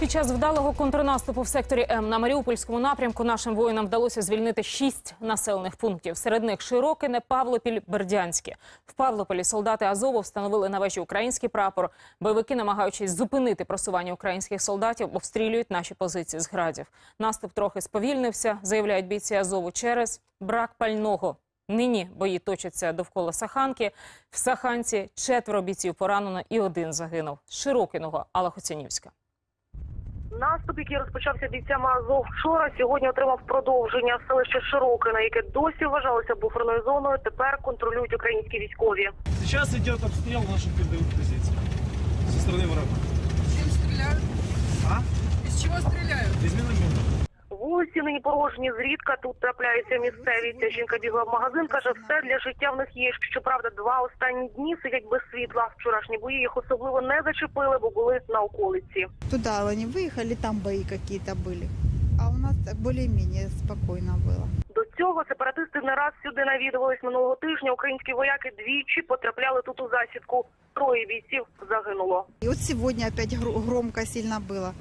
Під час вдалого контрнаступу в секторі М на Маріупольському напрямку нашим воїнам вдалося звільнити шість населених пунктів. Серед них Широкине, Павлопіль, Бердянське. В Павлополі солдати Азову встановили на вежі український прапор. Бойовики, намагаючись зупинити просування українських солдатів, обстрілюють наші позиції з градів. Наступ трохи сповільнився, заявляють бійці Азову через брак пального. Нині бої точаться довкола Саханки. В Саханці четверо бійців поранено і один загинув. Широкиного Алахоцянівська. Наступ, який розпочався бійцями Азов вчора, сьогодні отримав продовження. Селище Широке, на яке досі вважалося буферною зоною, тепер контролюють українські військові. Зараз йде обстріл наших передовых позиций Вулиці нині порожні, зрідка тут трапляється місцеві. Ця жінка бігла в магазин, каже, все для життя в них є. Щоправда, два останні дні сидять без світла. Вчорашні бої їх особливо не зачепили, бо були на околиці. Туда они выехали, там бои какие-то были. А у нас так более-менее спокойно было. До цього сепаратисти не раз сюди навідувались минулого тижня. Українські вояки двічі потрапляли тут у засідку. Троє бійців загинуло. И вот сегодня опять гр- громко сильно было.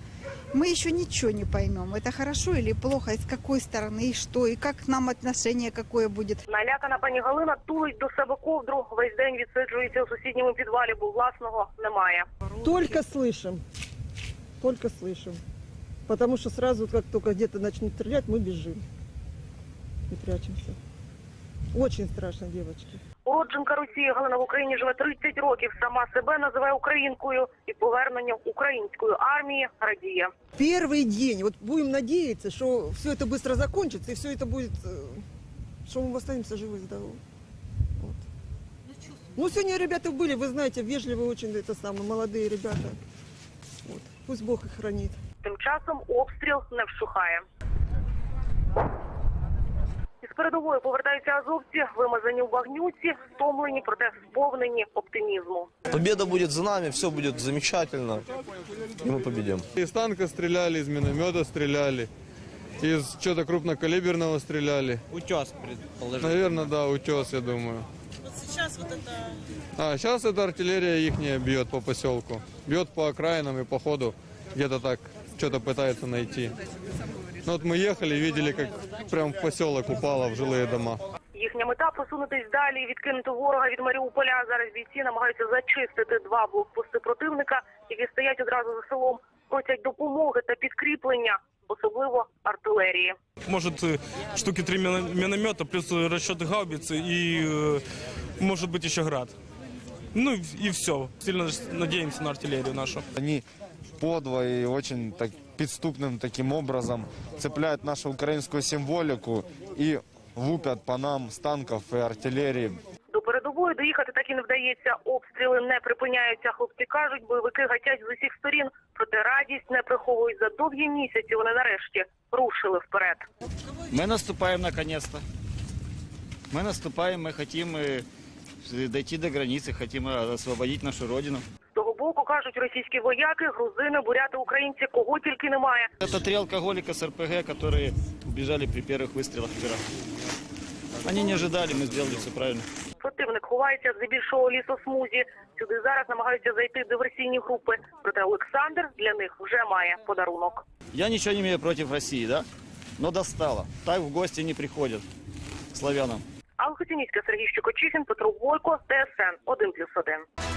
Мы еще ничего не поймем, это хорошо или плохо, и с какой стороны, и что, и как к нам отношение какое будет. Налякана пані Галина тулить до себе ковдру. Весь день відсиджується у сусідньому підвалі, бо власного немає. Только слышим. Только слышим. Потому что сразу, как только где-то начнут стрелять, мы бежим. И прячемся. Очень страшно, девочки. Уродженка Росії Галина в Україні живе 30 років. Сама себе називає українкою і поверненням української армії радіє. Первый день. Вот будем надеяться, что все это быстро закончится, и все это будет, э, что мы останемся живы и здоровы. Вот. Ну, сегодня ребята были, вы знаете, вежливые очень, это самые молодые ребята. Вот. Пусть Бог их хранит. Тим часом обстріл не вщухає. Із передової повертаються азовці, вимазані в багнюці, стомлені, проте сповнені оптимізму. Победа будет за нами, все будет замечательно, и мы победим. Из танка стреляли, из миномета стреляли, из чего-то крупнокалиберного стреляли. Утес, предположительно. Наверное, да, утес, я думаю. Вот сейчас вот это... А, сейчас эта артиллерия ихняя бьет по поселку. Бьет по окраинам и по ходу где-то так что-то пытается найти. Ну вот мы ехали и видели, как прям в поселок упало в жилые дома. Їхня мета просунутись далі і відкинути ворога від Маріуполя. Зараз бійці намагаються зачистити два блокпости противника, які стоять одразу за селом. Просять допомоги та підкріплення, особливо артилерії. Может, э, штуки три мино- миномета, плюс э, расчеты гаубицы и, э, может быть, еще град. Ну и- и все. Сильно надеемся на артиллерию нашу. Они подло и очень так, підступним таким образом цепляют нашу украинскую символику и лупят по нам с танков и артиллерии. До передової доїхати так і не вдається. Обстріли не припиняються. Хлопці кажуть, бойовики гатять з усіх сторін, проте радість не приховують за довгі місяці. Вони нарешті рушили вперед. Мы наступаем наконец-то. Мы наступаем, мы хотим э, дойти до границы, хотим э, освободить нашу родину. З того боку кажуть російські вояки, грузини, буряти, українці, кого тільки немає. Это три алкоголика с РПГ, которые убежали при первых выстрелах вчера. Они не ожидали, мы сделали все правильно. Противник ховається здебільшого лісосмузі. Сюди зараз намагаються зайти диверсійні групи. Проте Олександр для них вже має подарунок. Я ничего не имею против России, да? Но достало. Так в гости не приходят славянам. Алла Сергій Щукочихін, Петро Бойко, ТСН 1+,1.